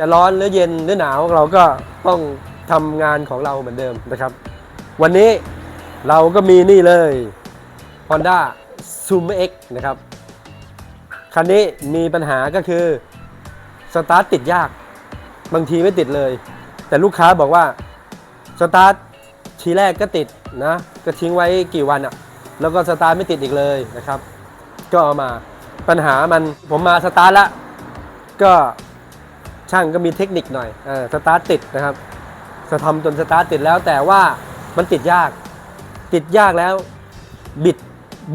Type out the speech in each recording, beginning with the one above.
จะร้อนหรือเย็นหรือหนาวเราก็ต้องทำงานของเราเหมือนเดิมนะครับ วันนี้เราก็มีนี่เลย Honda Zoom X นะครับ คันนี้มีปัญหาก็คือสตาร์ทติดยาก บางทีไม่ติดเลย แต่ลูกค้าบอกว่าสตาร์ททีแรกก็ติดนะก็ทิ้งไว้กี่วันอะ่ะ แล้วก็สตาร์ทไม่ติดอีกเลยนะครับ ก็เอามาปัญหามันผมมาสตาร์ทล้วก็ ช่างก็มีเทคนิคหน่อยออสตาร์ทติดนะครับจะทำจนสตาร์ทติดแล้วแต่ว่ามันติดยาก ติดยากแล้วบิด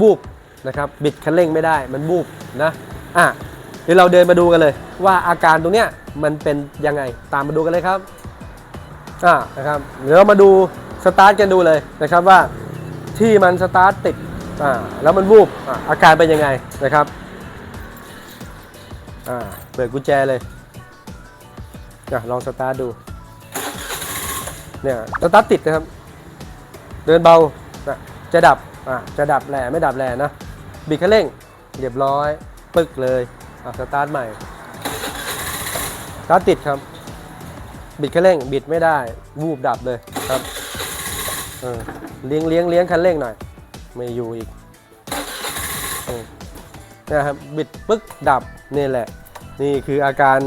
บูบนะครับบิดคันเร่งไม่ได้มันบูบนะอะเดี๋ยวเราเดินมาดูกันเลย ว่าอาการตรงเนี้ยมันเป็นยังไงตามมาดูกันเลยครับอะนะครับเดี๋ยวเรามาดูสตาร์ทกันดูเลยนะครับว่าที่มันสตาร์ทติดอ่าแล้วมันบูบออาการเป็นยังไงนะครับอ่าเปิดกุญแจเลย อะลองสตาร์ทดู เนี่ยสตาร์ทติดนะครับ เดินเบาอะจะดับอะจะดับแหล่ไม่ดับแหล่นะบิดคันเร่งเรียบร้อย ปึกเลยอะสตาร์ทใหม่สตาร์ทติดครับ บิดคันเร่งบิดไม่ได้วูบดับเลยครับเออเลี้ยงเลี้ยงเลี้ยงคันเร่งหน่อย ไม่อยู่อีกนะครับบิดปึ๊กดับนี่แหละ นี่คืออาการ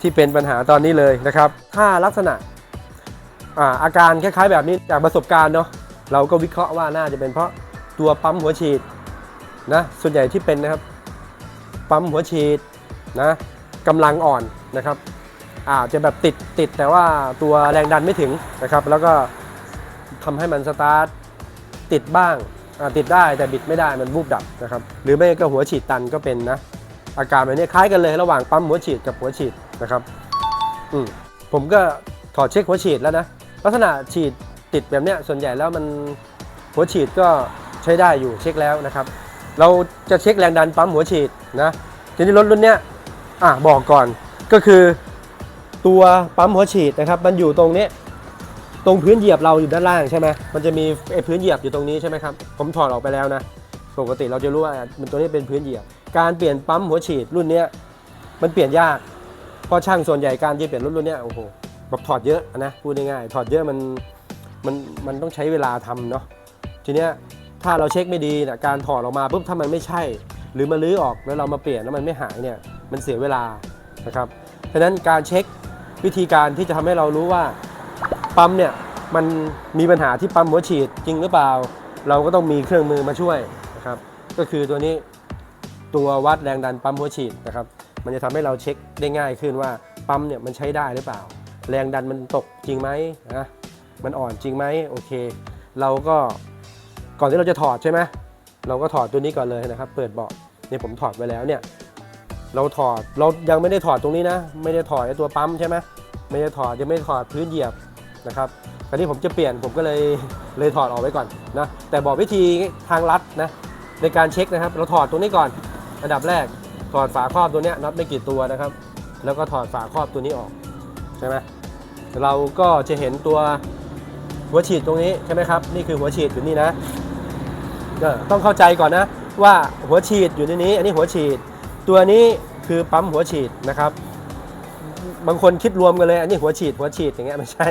ที่เป็นปัญหาตอนนี้เลยนะครับ ถ้าลักษณะอาอาการคล้ายๆแบบนี้จากประสบการณ์เนาะเราก็วิเคราะห์ว่าน่าจะเป็นเพราะตัวปั๊มหัวฉีดนะส่วนใหญ่ที่เป็นนะครับ ปั๊มหัวฉีดนะกำลังอ่อนนะครับอาจจะแบบติดติดแต่ว่าตัวแรงดันไม่ถึงนะครับ แล้วก็ทำให้มันสตาร์ทติดบ้างาติดได้แต่บิดไม่ได้มันวูบดับนะครับ หรือไม่ก็หัวฉีดตันก็เป็นนะอาการแบบนี้คล้ายกันเลยระหว่างปั๊มหัวฉีดกับหัวฉีด นะครับอืมผมก็ถอดเช็คหัวฉีดแล้วนะ ลักษณะฉีดติดแบบเนี้ยส่วนใหญ่แล้วมันหัวฉีดก็ใช้ได้อยู่เช็คแล้วนะครับ เราจะเช็คแรงดันปั๊มหัวฉีดนะทีนี้รถรุ่นเนี้ยอะบอกก่อนก็คือตัวปั๊มหัวฉีดนะครับ มันอยู่ตรงนี้ตรงพื้นเหยียบเราอยู่ด้านล่างใช่ไหมมันจะมีไอ้พื้นเหยียบอยู่ตรงนี้ใช่ไหมครับ ผมถอดออกไปแล้วนะ ปกติเราจะรู้ว่ามันตัวนี้เป็นพื้นเหยียบ การเปลี่ยนปั๊มหัวฉีดรุ่นเนี้ยมันเปลี่ยนยาก เพราะช่างส่วนใหญ่การจะเปลี่ยนรุ่นรุ่นเนี้ยโอ้โหแบบถอดเยอะนะพูดง่ายๆถอดเยอะมันมันมันต้องใช้เวลาทำเนาะทีเนี้ยถ้าเราเช็คไม่ดีนะการถอดออกมาปุ๊บถ้ามันไม่ใช่ หรือมันลื้อออกแล้วเรามาเปลี่ยนแล้วมันไม่หายเนี่ยมันเสียเวลานะครับฉะนั้นการเช็ควิธีการที่จะทำให้เรารู้ว่าปั๊มเนี่ยมันมีปัญหาที่ปั๊มหัวฉีดจริงหรือเปล่า เราก็ต้องมีเครื่องมือมาช่วยนะครับก็คือตัวนี้ตัววัดแรงดันปั๊มหัวฉีดนะครับ มันจะทำให้เราเช็คได้ง่ายขึ้นว่าปั๊มเนี่ยมันใช้ได้หรือเปล่า แรงดันมันตกจริงไหมนะมันอ่อนจริงไหมโอเค เราก็ก่อนที่เราจะถอดใช่ไหมเราก็ถอดตัวนี้ก่อนเลยนะครับ เปิดเบาะนี่ผมถอดไว้แล้วเนี่ยเราถอดเรายังไม่ได้ถอดตรงนี้นะ ไม่ได้ถอดไอตัวปั๊มใช่ไหมไม่ได้ถอดยังไม่ถอดพื้นเหยียบนะครับคราวนี้ผมจะเปลี่ยนผมก็เลยเลยถอดออกไว้ก่อนนะแต่บอกวิธีทางลัดนะในการเช็คนะครับ เราถอดตรงนี้ก่อนอันดับแรก ถอดฝาครอบตัวนี้น็อตไม่กี่ตัวนะครับ แล้วก็ถอดฝาครอบตัวนี้ออกใช่ไหมเราก็จะเห็นตัวหัวฉีดตรงนี้ใช่ไหมครับนี่คือหัวฉีดอยู่นี่นะก็ต้องเข้าใจก่อนนะว่าหัวฉีดอยู่ในนี้ อันนี้หัวฉีด ตัวนี้คือปั๊มหัวฉีดนะครับ บางคนคิดรวมกันเลยอันนี้หัวฉีดหัวฉีดอย่างเงี้ยไม่ใช่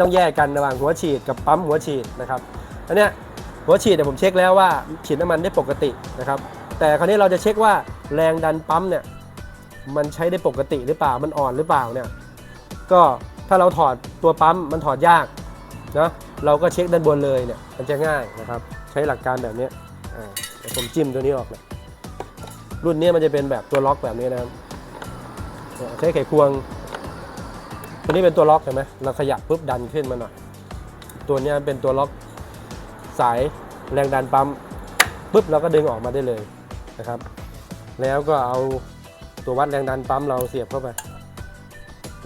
ต้องแยกกันระหว่างหัวฉีดกับปั๊มหัวฉีดนะครับอันเนี้ยหัวฉีดเนี่ยผมเช็คแล้วว่าฉีดน้ำมันได้ปกตินะครับ แต่คราวนี้เราจะเช็คว่า แรงดันปั๊มเนี่ยมันใช้ได้ปกติหรือเปล่ามันอ่อนหรือเปล่าเนี่ยก็ถ้าเราถอดตัวปั๊มมันถอดยากนะเราก็เช็คด้านบนเลยเนี่ยมันจะง่ายนะครับใช้หลักการแบบนี้อ่าผมจิ้มตัวนี้ออกเลยรุ่นนี้มันจะเป็นแบบตัวล็อกแบบนี้นะครับเนี่ยใช้ไขควง ตัวนี้เป็นตัวล็อกเห็นไหมเราขยับปุ๊บดันขึ้นมาหน่อยตัวนี้เป็นตัวล็อกสายแรงดันปั๊มปุ๊บเราก็ดึงออกมาได้เลยนะครับ แล้วก็เอาตัววัดแรงดันปั๊มเราเสียบเข้าไป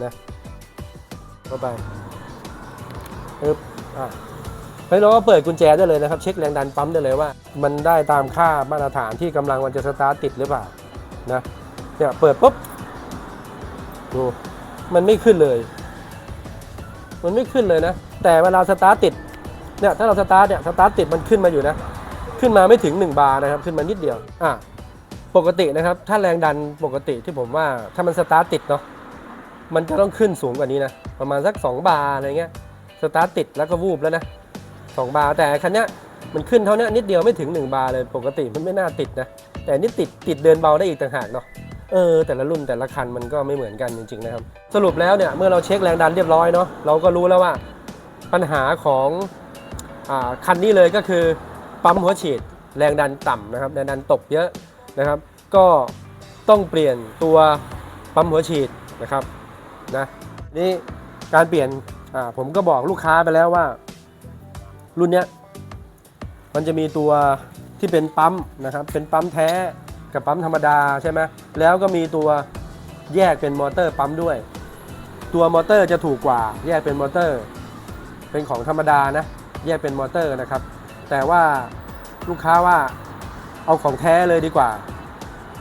นะเข้าไปปึ๊บอะเฮ้ยเราก็เปิดกุญแจได้เลยนะครับ เช็คแรงดันปั๊มได้เลยว่า มันได้ตามค่ามาตรฐานที่กำลังมันจะสตาร์ทติดหรือเปล่านะเนี่ยเปิดปุ๊บดูมันไม่ขึ้นเลย มันไม่ขึ้นเลยนะ แต่เวลาสตาร์ทติดเนี่ยถ้าเราสตาร์ทเนี่ยสตาร์ทติดมันขึ้นมาอยู่นะ ขึ้นมาไม่ถึง 1 บาร์นะครับ ขึ้นมานิดเดียวอะ ปกตินะครับ ถ้าแรงดันปกติที่ผมว่าถ้ามันสตาร์ทติดเนาะมันจะต้องขึ้นสูงกว่านี้นะ ประมาณสัก 2 บาร์อะไรเงี้ยสตาร์ทติดแล้วก็วูบแล้วนะ2บาร์แต่คันเนี้ยมันขึ้นเท่านี้นิดเดียวไม่ถึง 1 บาร์เลยปกติมันไม่น่าติดนะ แต่นี่ติดติดเดินเบาได้อีกต่างหากเนาะเออแต่ละรุ่นแต่ละคันมันก็ไม่เหมือนกันจริงๆนะครับ สรุปแล้วเนี่ยเมื่อเราเช็คแรงดันเรียบร้อยเนาะเราก็รู้แล้วว่าปัญหาของอาคันนี้เลยก็คือปั๊มหัวฉีดแรงดันต่ำนะครับแรงดันตกเยอะ นะครับ ก็ต้องเปลี่ยนตัวปั๊มหัวฉีดนะครับนะนี่การเปลี่ยนผมก็บอกลูกค้าไปแล้วว่า รุ่นเนี้ยมันจะมีตัวที่เป็นปั๊มนะครับ เป็นปั๊มแท้กับปั๊มธรรมดาใช่ไหมแล้วก็มีตัวแยกเป็นมอเตอร์ปั๊มด้วย ตัวมอเตอร์จะถูกกว่า แยกเป็นมอเตอร์ เป็นของธรรมดานะ แยกเป็นมอเตอร์นะครับ แต่ว่าลูกค้าว่า เอาของแท้เลยดีกว่า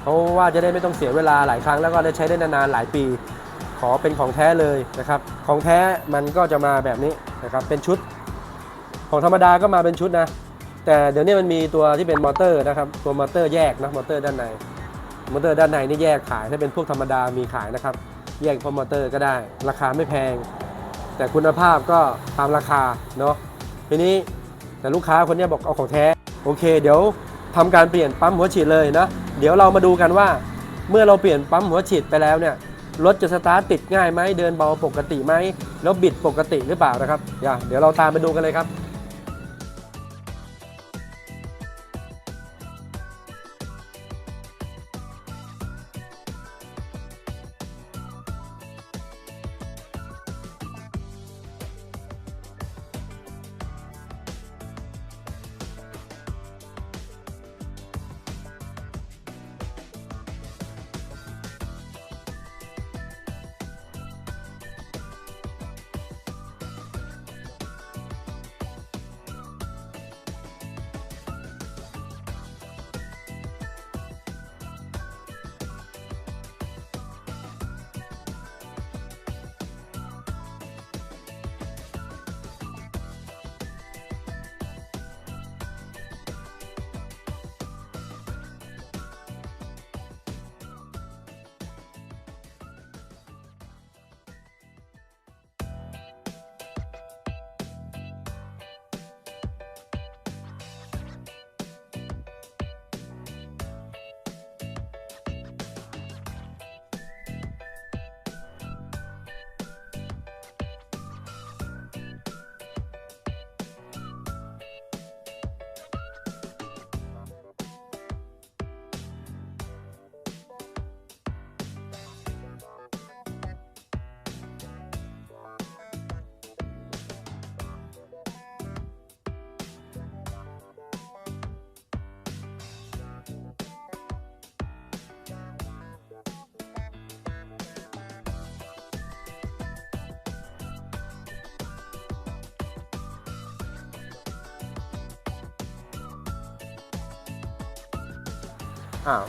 เพราะว่าจะได้ไม่ต้องเสียเวลาหลายครั้งแล้วก็ได้ใช้ได้นานๆหลายปี ขอเป็นของแท้เลยนะครับ ของแท้มันก็จะมาแบบนี้นะครับเป็นชุด ของธรรมดาก็มาเป็นชุดนะ แต่เดี๋ยวนี้มันมีตัวที่เป็นมอเตอร์นะครับ ตัวมอเตอร์แยกนะมอเตอร์ด้านในมอเตอร์ด้านในนี่แยกขายถ้าเป็นพวกธรรมดามีขายนะครับ แยกพรอมอเตอร์ก็ได้ ราคาไม่แพง แต่คุณภาพก็ตามราคาเนาะทีนี้แต่ลูกค้าคนนี้บอกเอาของแท้โอเค เดี๋ยว ทำการเปลี่ยนปั๊มหัวฉีดเลยนะ เดี๋ยวเรามาดูกันว่า เมื่อเราเปลี่ยนปั๊มหัวฉีดไปแล้วเนี่ยรถจะสตาร์ทติดง่ายไหมเดินเบาปกติไหมแล้วบิดปกติหรือเปล่านะครับอย่าเดี๋ยวเราตามไปดูกันเลยครับ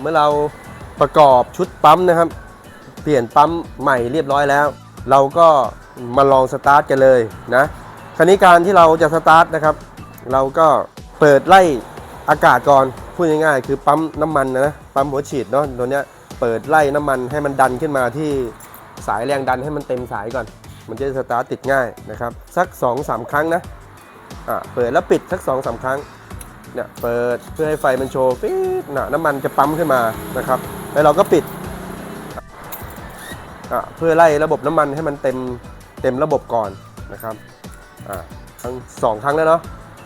เมื่อเราประกอบชุดปั๊มนะครับ เปลี่ยนปั๊มใหม่เรียบร้อยแล้ว เราก็มาลองสตาร์ทกันเลยนะคราวนี้การที่เราจะสตาร์ทนะครับ เราก็เปิดไล่อากาศก่อนพูดง่ายๆ คือปั๊มน้ำมันนะปั๊มหัวฉีดเนาะตัวเนี้ยเปิดไล่น้ำมันให้มันดันขึ้นมาที่สายแรงดันให้มันเต็มสายก่อน มันจะสตาร์ทติดง่ายนะครับ สัก2อสครั้งนะอ่าเปิดแล้วปิดสัก2อสครั้ง เนี่ยเปิดเพื่อให้ไฟมันโชว์ปี๊ดน่ะน้ำมันจะปั๊มขึ้นมานะครับ แล้วเราก็ปิดอะเพื่อไล่ระบบน้ำมันให้มันเต็มเต็มระบบก่อนนะครับอ่าครั้งสองครั้งแล้วเนาะ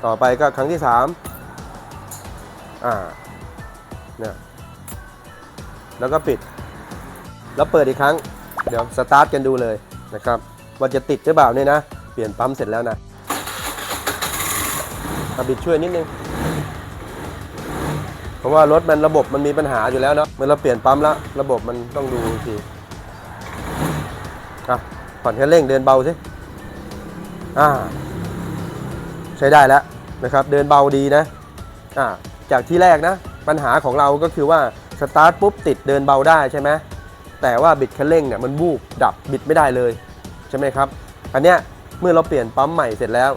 ต่อไปก็ครั้งที่สามอ่าเนี่ยแล้วก็ปิด แล้วเปิดอีกครั้ง เดี๋ยวสตาร์ทกันดูเลยนะครับว่าจะติดหรือเปล่าเนี่ยนะ เปลี่ยนปั๊มเสร็จแล้วนะอะบิดช่วยนิดนึง เพราะว่ารถมันระบบมันมีปัญหาอยู่แล้วเนาะเมื่อเราเปลี่ยนปั๊มแล้วระบบมันต้องดูทีอะผ่อนแค่เร่งเดินเบาสิอ่า ใช้ได้แล้วนะครับ เดินเบาดีนะอ่าจากที่แรกนะ ปัญหาของเราก็คือว่าสตาร์ทปุ๊บติดเดินเบาได้ใช่ไหมแต่ว่าบิดคันเร่งเนี่ยมันวูบดับบิดไม่ได้เลยใช่ไหมครับ อันเนี้ยเมื่อเราเปลี่ยนปั๊มใหม่เสร็จแล้ว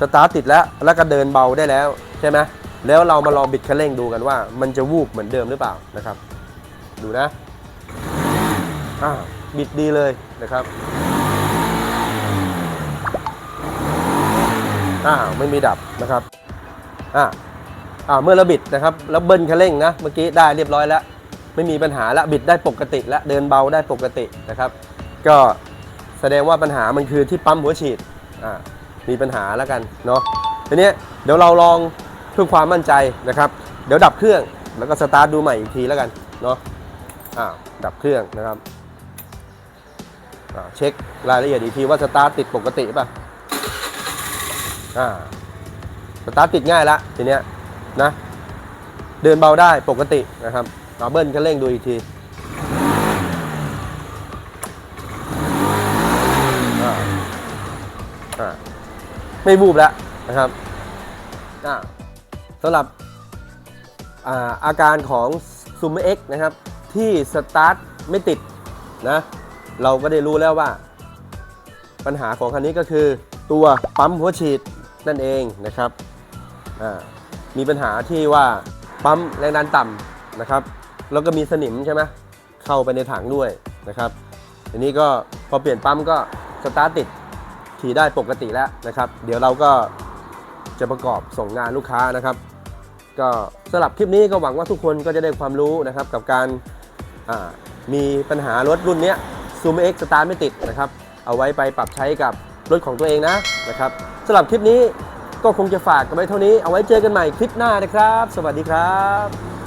สตาร์ทติดแล้วแล้วก็เดินเบาได้แล้ว ช่ไหมแล้วเรามาลองบิดคันเร่งดูกันว่า มันจะวูบเหมือนเดิมหรือเปล่านะครับ ดูนะอ่าบิดดีเลยนะครับอ่าไม่มีดับนะครับอ่าอ่าเมื่อเราบิดนะครับแล้วเบิ้ลคันเร่งนะเมื่อกี้ได้เรียบร้อยแล้ว ไม่มีปัญหาแล้วบิดได้ปกติแล้วเดินเบาได้ปกตินะครับ ก็แสดงว่าปัญหามันคือที่ปั๊มหัวฉีดอ่ามีปัญหาแล้วกันเนาะทีนี้เดี๋ยวเราลอง เพื่อความมั่นใจนะครับ เดี๋ยวดับเครื่องแล้วก็สตาร์ทดูใหม่อีกทีแล้วกันเนาะอ่าดับเครื่องนะครับเช็ครายละเอียดอีกทีว่าสตาร์ทติดปกติป่ะอ่าสตาร์ทติดง่ายละทีเนี้ยนะเดินเบาได้ปกตินะครับเอาเบิ้ลคันเร่งดูอีกทีอ่าอ่าไม่บูบแล้วนะครับอ่า สำหรับอาอาการของซูมเอ็กนะครับ ที่สตาร์ทไม่ติดนะเราก็ได้รู้แล้วว่า ปัญหาของคันนี้ก็คือตัวปั๊มหัวฉีดนั่นเองนะครับมีปัญหาที่ว่าปั๊มแรงดันต่ำนะครับ แล้วก็มีสนิมใช่ไหมเข้าไปในถังด้วยนะครับทีนี้ก็พอเปลี่ยนปั๊มก็สตาร์ทติดขี่ได้ปกติแล้วนะครับ เดี๋ยวเราก็จะประกอบส่งงานลูกค้านะครับ ก็สำหรับคลิปนี้ก็หวังว่าทุกคนก็จะได้ความรู้นะครับกับการมีปัญหารถรุ่นนี้ซูมเอ็กสตาร์ไม่ติดนะครับ เอาไว้ไปปรับใช้กับรถของตัวเองนะนะครับสำหรับคลิปนี้ก็คงจะฝากกันไว้เท่านี้ เอาไว้เจอกันใหม่คลิปหน้านะครับ สวัสดีครับ